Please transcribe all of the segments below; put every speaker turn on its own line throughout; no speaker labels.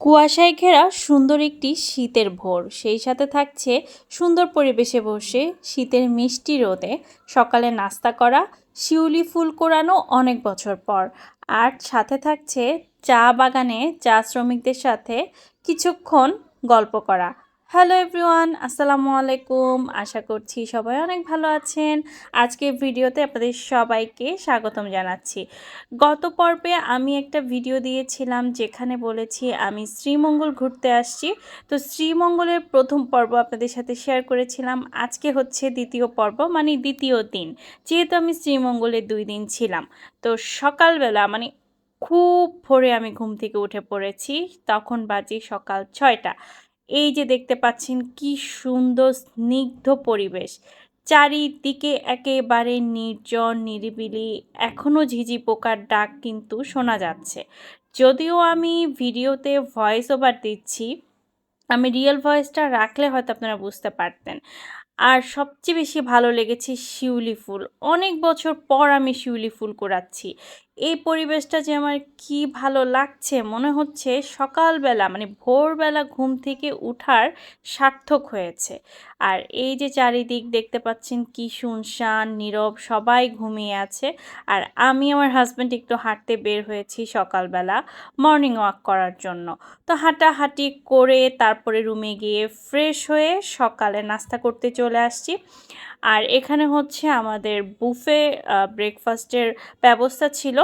কুয়াশায় ঘেরা সুন্দর একটি শীতের ভোর। সেই সাথে থাকছে সুন্দর পরিবেশে বসে শীতের মিষ্টি রোদে সকালে নাস্তা করা, শিউলি ফুল কোরানো অনেক বছর পর। আর সাথে থাকছে চা বাগানে চা শ্রমিকদের সাথে কিছুক্ষণ গল্প করা। হ্যালো এভরিওয়ান, আসসালামু আলাইকুম। আশা করছি সবাই অনেক ভালো আছেন। আজকের ভিডিওতে আপনাদের সবাইকে স্বাগতম জানাচ্ছি। গত পর্বে আমি একটা ভিডিও দিয়েছিলাম যেখানে বলেছি আমি শ্রীমঙ্গল ঘুরতে আসছি। তো শ্রীমঙ্গলের প্রথম পর্ব আপনাদের সাথে শেয়ার করেছিলাম। আজকে হচ্ছে দ্বিতীয় পর্ব মানে দ্বিতীয় দিন। যেহেতু আমি শ্রীমঙ্গলে দুই দিন ছিলাম, তো সকালবেলা মানে খুব ভোরে আমি ঘুম থেকে উঠে পড়েছি। তখন বাজে সকাল ছয়টা। এই যে দেখতে পাচ্ছেন কি সুন্দর স্নিগ্ধ পরিবেশ। চারিদিকে একেবারে নির্জন, নিরিবিলি এখনও ঝিঝি পোকার ডাক কিন্তু শোনা যাচ্ছে। যদিও আমি ভিডিওতে ভয়েস ওভার দিচ্ছি, আমি রিয়েল ভয়েসটা রাখলে হয়তো আপনারা বুঝতে পারতেন। আর সবচেয়ে বেশি ভালো লেগেছে শিউলি ফুল। অনেক বছর পর আমি শিউলি ফুল কোরাচ্ছি এই পরিবেশটা যে আমার কি ভালো লাগছে মনে হচ্ছে সকালবেলা মানে ভোরবেলা ঘুম থেকে উঠার সার্থক হয়েছে। আর এই যে চারিদিক দেখতে পাচ্ছেন কি শুনশান, নীরব, সবাই ঘুমিয়ে আছে। আর আমি আমার হাজব্যান্ড একটু হাঁটতে বের হয়েছি সকালবেলা মর্নিং ওয়াক করার জন্য। তো হাঁটাহাঁটি করে তারপরে রুমে গিয়ে ফ্রেশ হয়ে সকালে নাস্তা করতে চলে আসছি। আর এখানে হচ্ছে আমাদের বুফে ব্রেকফাস্টের ব্যবস্থা ছিল।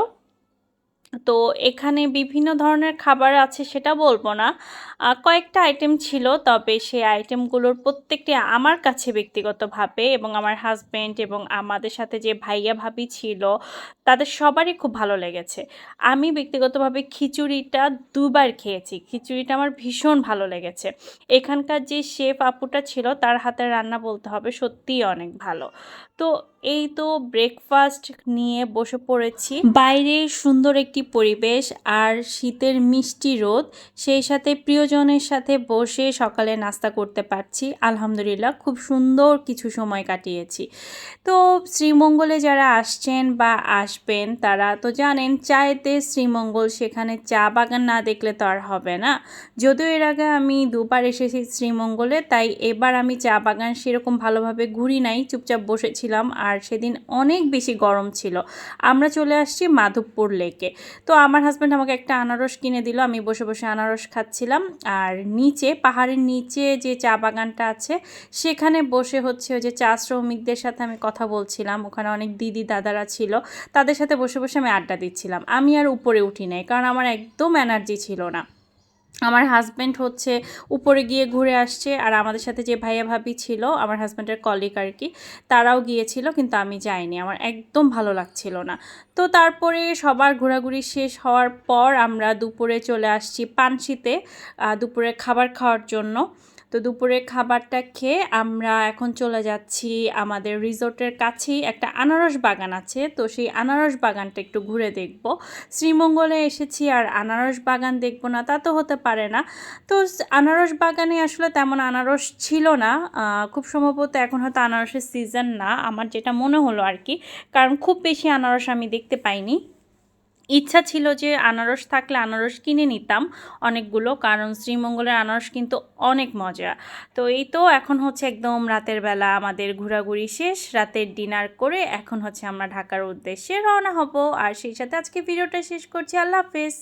তো এখানে বিভিন্ন ধরনের খাবার আছে সেটা বলব না। কয়েকটা আইটেম ছিল, তবে সেই আইটেমগুলোর প্রত্যেকটি আমার কাছে ব্যক্তিগতভাবে এবং আমার হাজব্যান্ড এবং আমাদের সাথে যে ভাইয়া ভাবি ছিল, তাদের সবারই খুব ভালো লেগেছে। আমি ব্যক্তিগতভাবে খিচুড়িটা দুবার খেয়েছি। খিচুড়িটা আমার ভীষণ ভালো লেগেছে। এখানকার যে শেফ আপুটা ছিল, তার হাতের রান্না বলতে হবে সত্যিই অনেক ভালো। তো এই তো ব্রেকফাস্ট নিয়ে বসে পড়েছি। বাইরে সুন্দর একটি পরিবেশ আর শীতের মিষ্টি রোদ, সেই সাথে প্রিয়জনের সাথে বসে সকালে নাস্তা করতে পারছি। আলহামদুলিল্লাহ, খুব সুন্দর কিছু সময় কাটিয়েছি। তো শ্রীমঙ্গলে যারা আসছেন বা আসবেন, তারা তো জানেন চায়েতে শ্রীমঙ্গল, সেখানে চা বাগান না দেখলে তো আর হবে না। যদিও এর আগে আমি দুবার এসেছি শ্রীমঙ্গলে, তাই এবার আমি চা বাগান সেরকম ভালোভাবে ঘুরি নাই, চুপচাপ বসেছিলাম, আর সেদিন অনেক বেশি গরম ছিল। আমরা চলে আসছি মাধবপুর লেকে। তো আমার হাজব্যান্ড আমাকে একটা আনারস কিনে দিল। আমি বসে বসে আনারস খাচ্ছিলাম। আর নিচে, পাহাড়ের নিচে যে চা বাগানটা আছে, সেখানে বসে হচ্ছে ওই যে চা শ্রমিকদের সাথে আমি কথা বলছিলাম। ওখানে অনেক দিদি দাদারা ছিল। তাদের সাথে বসে বসে আমি আড্ডা দিচ্ছিলাম। আমি আর উপরে উঠি নাই, কারণ আমার একদম এনার্জি ছিল না। আমার হাজব্যান্ড হচ্ছে উপরে গিয়ে ঘুরে আসছে আর আমাদের সাথে যে ভাইয়া ভাবি ছিল, আমার হাজব্যান্ডের কলিগ আর কি, তারাও গিয়েছিল কিন্তু আমি যাইনি। আমার একদম ভালো লাগছিল না। তো তারপরে সবার ঘোরাঘুরি শেষ হওয়ার পর আমরা দুপুরে চলে আসছি পানশিতে দুপুরে খাবার খাওয়ার জন্য। তো দুপুরে খাবারটা খেয়ে আমরা এখন চলে যাচ্ছি আমাদের রিসোর্টের কাছেই একটা আনারস বাগান আছে। তো সেই আনারস বাগানটা একটু ঘুরে দেখব। শ্রীমঙ্গলে এসেছি আর আনারস বাগান দেখব না, তা তো হতে পারে না। তো আনারস বাগানে আসলে তেমন আনারস ছিল না। খুব সম্ভবত এখন হয়তো আনারসের সিজন না। আমার যেটা মনে হলো আর কি, কারণ খুব বেশি আনারস আমি দেখতে পাইনি। ইচ্ছা ছিল যে আনারস থাকলে আনারস কিনে নিতাম অনেকগুলো, কারণ শ্রীমঙ্গলের আনারস কিন্তু অনেক মজা। তো এই তো এখন হচ্ছে একদম রাতের বেলা আমাদের ঘোরাঘুরি শেষ, রাতের ডিনার করে এখন হচ্ছে আমরা ঢাকার উদ্দেশ্যে রওনা হব। আর সেই সাথে আজকে ভিডিওটা শেষ করছি। আল্লাহ হাফেজ।